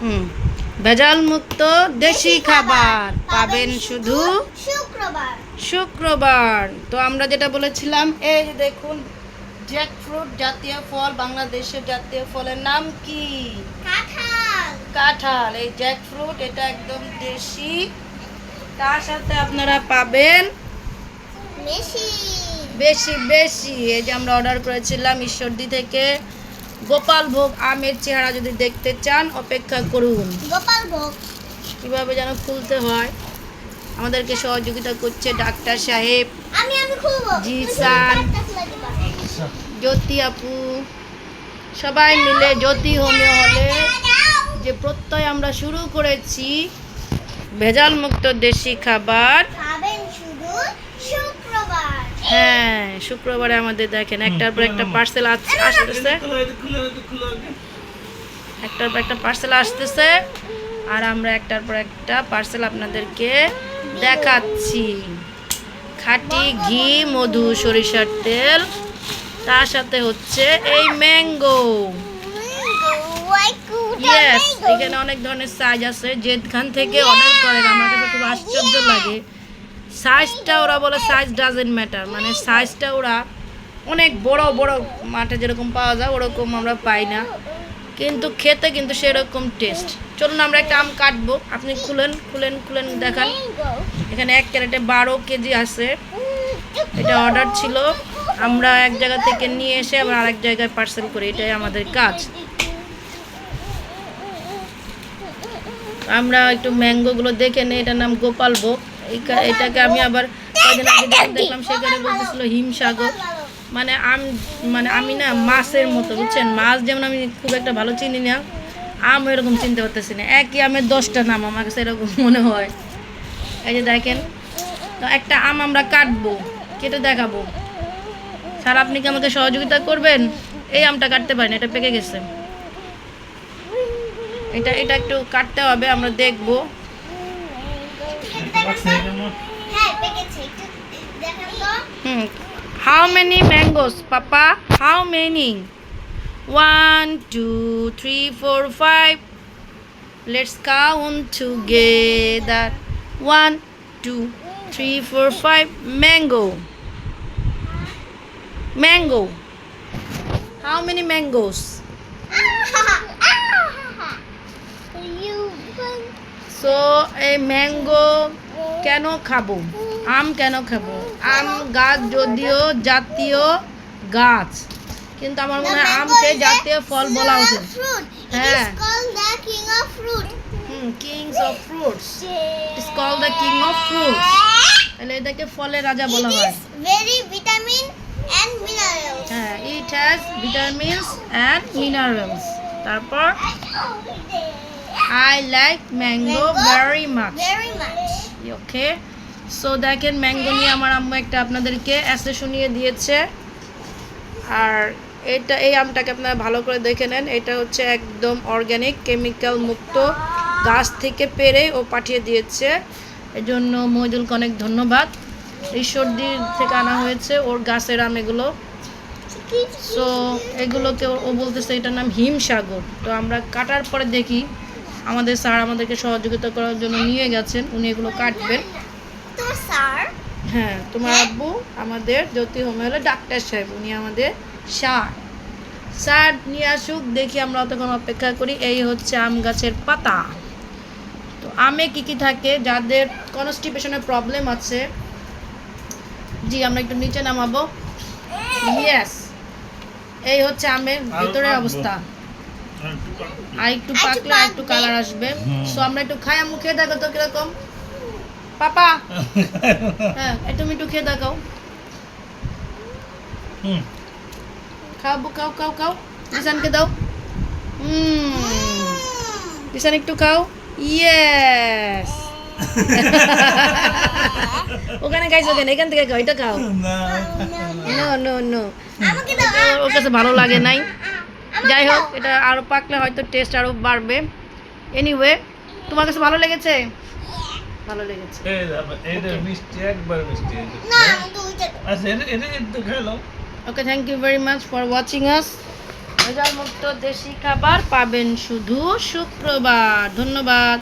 হুম। ভেজাল মুক্ত দেশি খাবার পাবেন শুধু শুক্রবার। শুক্রবার। তো আমরা যেটা বলেছিলাম এই যে দেখুন জ্যাক ফ্রুট জাতীয় ফল বাংলাদেশের জাতীয় ফলের নাম কি? কাঁঠাল। কাঁঠাল। এই জ্যাক ফ্রুট এটা একদম দেশি। তার সাথে আপনারা পাবেন মেশি বেশি বেশি। এই যে আমরা অর্ডার করেছিলাম ঈশ্বরদী থেকে। গোপাল ভোগ আমের চেহারা যদি দেখতে চান অপেক্ষা করুন। গোপাল ভোগ। কীভাবে যেন খুলতে হয়। আমাদেরকে সহযোগিতা করছে ডাক্তার সাহেব। আমি আমি খুলবো। জি, তুমি স্যার। শুধু কাঠটা খুলে দিবা। জ্যোতি আপু সবাই মিলে জ্যোতি হোমিও হলে যে প্রত্যয় আমরা শুরু করেছি ভেজাল মুক্ত দেশি খাবার। খাবেন শুধু হ্যাঁ শুক্রবারে আমাদের দেখেন একটার পর একটা পার্সেল আসতেছে। একটার পর একটা পার্সেল আসতেছে আর আমরা একটার পর একটা পার্সেল আপনাদেরকে দেখাচ্ছি। খাঁটি ঘি মধু সরিষার তেল তার সাথে হচ্ছে এই ম্যাঙ্গো ইয়েস এখানে অনেক ধরনের সাইজ আছে যেখান থেকে অর্ডার করেন আমার কাছে খুব আশ্চর্য লাগে। সাইজটা ওরা বলে সাইজ ডাজেন্ট ম্যাটার মানে সাইজটা ওরা অনেক বড় বড় মাঠে যেরকম পাওয়া যায়, ওরকম আমরা পাই না। কিন্তু খেতে কিন্তু সেরকম টেস্ট চলুন আমরা একটা আম কাটবো। আপনি খুলেন খুলেন খুলেন, দেখান। এখানে এক ক্যারেটে বারো কেজি আছে। এটা অর্ডার ছিল। আমরা এক জায়গা থেকে নিয়ে এসে আবার আরেক জায়গায় পার্সেল করি। এটাই আমাদের কাজ। আমরা একটু ম্যাঙ্গোগুলো দেখে নিই। এটার নাম গোপাল ভোগ। এটাকে আমি আবার কদিন আগে দেখলাম সেখানে বলতেছিল হিমসাগর। মানে আম মানে আমি না মাছের মতো, বুঝছেন? মাছ যেমন আমি খুব একটা ভালো চিনি না আম এরকম চিনতে পারতেছি না। একই আমের দশটা নাম আমার কাছে এরকম মনে হয়। এই যে দেখেন, তো একটা আম আমরা কাটবো, কেটে দেখাবো। স্যার, আপনি কি আমাকে সহযোগিতা করবেন? এই আমটা কাটতে পারেন, এটা পেকে গেছে। এটা এটা একটু কাটতে হবে, আমরা দেখব। How many mangoes, Papa? How many? One, two, three, four, five. Let's count together. One, two, three, four, five. Mango. Mango. How many mangoes? So a mango কেন খাব? আম কেন খাব? আম গাছ যদিও জাতীয় গাছ কিন্তু আমার মনে হয় আমকে জাতীয় ফল বলা উচিত। হ্যাঁ। Kings of fruits it's call the king of fruits তাহলে এটাকে ফলের রাজা বলা হয়। very vitamin and minerals. হ্যাঁ it has vitamins and minerals তারপর? I like mango Mango? Very much Very much. Okay so দেখেন ম্যাঙ্গো নিয়ে আমার আম্মু একটা আপনাদেরকে অ্যাসে শুনিয়ে দিয়েছে। আর এটা এই আমটাকে আপনারা ভালো করে দেখে নেন। এটা হচ্ছে একদম অর্গ্যানিক কেমিক্যাল মুক্ত গাছ থেকে পেরে ও পাঠিয়ে দিয়েছে। এজন্য মহিদুলকে অনেক ধন্যবাদ। ঈশ্বরদীর থেকে আনা হয়েছে ওর গাছের আম এগুলো। সো এগুলোকে ও- ও বলতেছে এটার নাম হিমসাগর। তো আমরা কাটার পরে দেখি। আমাদের স্যার আমাদেরকে সহযোগিতা করার জন্য নিয়ে গেছেন। উনি এগুলো কাটবেন স্যার? হ্যাঁ তোমার আব্বু আমাদের জ্যোতি হোমে হলো ডাক্তার সাহেব উনি আমাদের সার সার নিয়ে আসুক দেখি আমরা অতক্ষণ অপেক্ষা করি। এই হচ্ছে আম গাছের পাতা। তো আমে কি কি থাকে? যাদের কনস্টিপেশনের প্রবলেম আছে জি আমরা একটু নিচে নামাবো। ইয়েস এই হচ্ছে আমের ভিতরের অবস্থা। আর একটু পাকলে আর একটু কালার আসবে। সো আমরা একটু খাই আমু খেয়ে দেখো তো কীরকম। পাপা! হ্যাঁ তুমি একটু খেয়ে দেখাও। খাও খাও খাও। খাও দাও। হুম। দিশান একটু খাও। ইয়েস ওখানে খাইছো কেন? এখান থেকে খাও এটা খাও। নো। নো নো আমাকে দাও ওর কাছে ভালো লাগে নাই। যাই হোক এটা আরও পাকলে হয়তো টেস্ট আরও বাড়বে। এনিওয়ে তোমার কাছে ভালো লেগেছে? ভালো লেগেছে। এটা মিষ্টি একবার মিষ্টি না আমি তো ওইটা আচ্ছা এটা খেলো okay thank you very much for watching us ভেজাল মুক্ত দেশি খাবার পাবেন শুধু শুক্রবার। ধন্যবাদ।